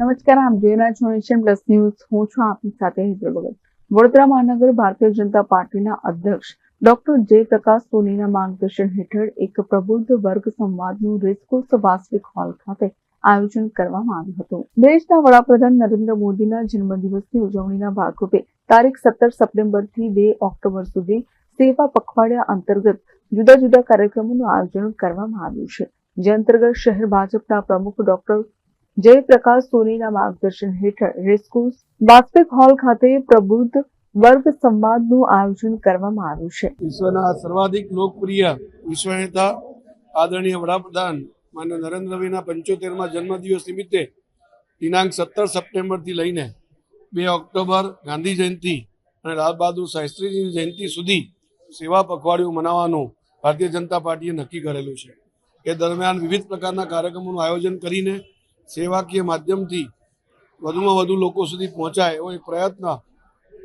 નમસ્કાર આપ જોઈ છો નેશન પ્લસ ન્યૂઝ. હું છું આપની સાથે હેતલ ભગત. વડોદરા મહાનગર ભારતીય જનતા પાર્ટીના અધ્યક્ષ ડોક્ટર જય પ્રકાશ સોનીના માર્ગદર્શન હેઠળ એક પ્રબુદ્ધ વર્ગ સંવાદનું રેસકોર્સ વાસ્તવિક હોલ ખાતે આયોજન કરવામાં આવ્યું હતું. દેશના વડાપ્રધાન નરેન્દ્ર મોદીના જન્મદિવસની ઉજવણીના ભાગરૂપે તારીખ સત્તર સપ્ટેમ્બરથી બે ઓક્ટોબર સુધી સેવા પખવાડિયા અંતર્ગત જુદા જુદા કાર્યક્રમોનું આયોજન કરવામાં આવ્યું છે. જે અંતર્ગત શહેર ભાજપના પ્રમુખ ડોક્ટર જયપ્રકાશ સોનીના માર્ગદર્શન હેઠળ રેસકોર્સ વાસ્તવિક હોલ ખાતે પ્રબુદ્ધ વર્ગ સંવાદનું આયોજન કરવામાં આવ્યું છે. વિશ્વના સર્વાધિક લોકપ્રિય વિશ્વ નેતા આદરણીય વડાપ્રધાન માન્ય નરેન્દ્રભાઈના પંચોતેરમાં જન્મદિવસ નિમિત્તે દિનાંક સત્તર સપ્ટેમ્બરથી લઈને બે ઓક્ટોબર ગાંધી જયંતિ અને લાલ બહાદુર શાસ્ત્રીજીની જયંતિ સુધી સેવા પખવાડિયું મનાવવાનું ભારતીય જનતા પાર્ટીએ નક્કી કરેલું છે. એ દરમિયાન વિવિધ પ્રકારના કાર્યક્રમોનું આયોજન કરીને સેવાકીય માધ્યમથી વધુમાં વધુ લોકો સુધી પહોંચાય એવો એક પ્રયત્ન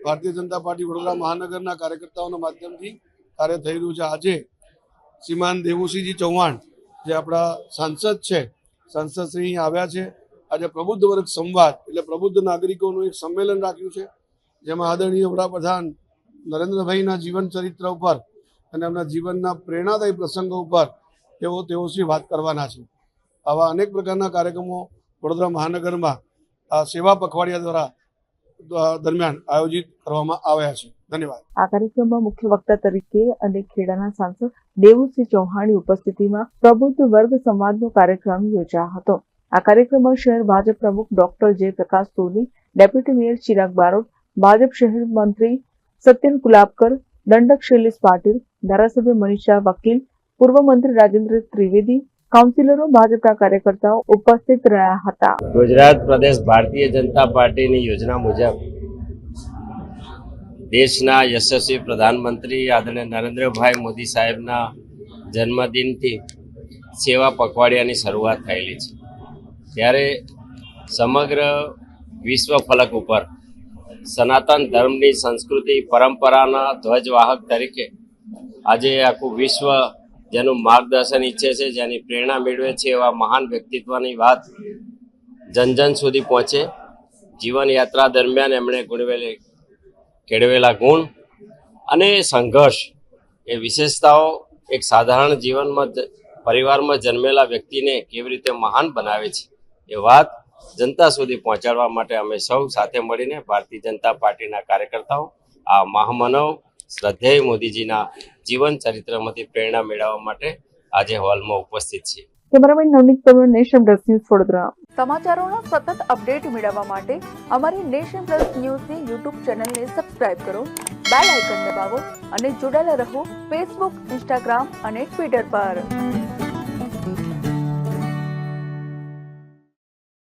ભારતીય જનતા પાર્ટી વડોદરા મહાનગરના કાર્યકર્તાઓના માધ્યમથી કાર્ય થઈ રહ્યું છે. આજે શ્રીમાન દેવુસિંહજી ચૌહાણ, જે આપણા સાંસદ છે, સાંસદ શ્રી આવ્યા છે. આજે પ્રબુદ્ધ વર્ગ સંવાદ એટલે પ્રબુદ્ધ નાગરિકોનું એક સંમેલન રાખ્યું છે, જેમાં આદરણીય વડાપ્રધાન નરેન્દ્રભાઈના જીવન ચરિત્ર ઉપર અને એમના જીવનના પ્રેરણાદાયી પ્રસંગો ઉપર તેઓ તેઓ શ્રી વાત કરવાના છે. આવા અનેક પ્રકારના કાર્યક્રમો વડોદરા મહાનગરમાં સેવા પખવાડિયા દ્વારા દરમિયાન આયોજિત કરવામાં આવ્યા છે. ધન્યવાદ. આ કાર્યક્રમમાં મુખ્ય વક્તા તરીકે અને ખેડાના સાંસદ દેવુસિંહ ચૌહાણની ઉપસ્થિતિમાં પ્રબુદ્ધ વર્ગ સંવાદનો કાર્યક્રમ યોજાયો હતો. આ કાર્યક્રમમાં શહેર ભાજપ પ્રમુખ doctor Jayprakash Soni, deputy mayor Chirag Barot, Bhajap શહેર મંત્રી સત્યન કુલાબકર, દંડક શૈલેષ પાટીલ, ધારાસભ્ય મનીષા વકીલ, પૂર્વ મંત્રી રાજેન્દ્ર ત્રિવેદી કાઉન્સિલરો, ભાજપના કાર્યકર્તાઓ ઉપસ્થિત રહ્યા હતા. ગુજરાત પ્રદેશ ભારતીય જનતા પાર્ટીની યોજના મુજબ દેશના યશસ્વી પ્રધાનમંત્રી આદરણીય નરેન્દ્રભાઈ મોદી સાહેબના જન્મદિનથી સેવા પખવાડિયાની શરૂઆત થયેલી છે. ત્યારે સમગ્ર વિશ્વ ફલક ઉપર સનાતન ધર્મની સંસ્કૃતિ, પરંપરાના ધ્વજવાહક તરીકે આજે આખું વિશ્વ જેનું માર્ગદર્શન ઈચ્છે છે, જેની પ્રેરણા મેળવે છે એવા મહાન વ્યક્તિત્વની વાત જન જન સુધી પહોંચે. જીવન યાત્રા દરમિયાન એમણે ગુણવેલી, કેળવેલા ગુણ અને સંઘર્ષ એ વિશેષતાઓ એક સાધારણ જીવનમાં પરિવારમાં જન્મેલા વ્યક્તિને કેવી રીતે મહાન બનાવે છે એ વાત જનતા સુધી પહોંચાડવા માટે અમે સૌ સાથે મળીને ભારતીય જનતા પાર્ટીના કાર્યકર્તાઓ, આ મહામાનવ શ્રદ્ધેય મોદીજીના જીવન ચરિત્રમાંથી પ્રેરણા મેળવવા માટે આજે હોલમાં ઉપસ્થિત છીએ. Cameraman Navneet Parmar nation plus news Vadodara. સમાચારોનો સતત અપડેટ મેળવવા માટે અમારી નેશન પ્લસ ન્યૂઝની યુટ્યુબ ચેનલને સબસ્ક્રાઇબ કરો બેલ આઇકન દબાવો અને જોડાયેલા રહો ફેસબુક ઇન્સ્ટાગ્રામ અને ટ્વિટર પર.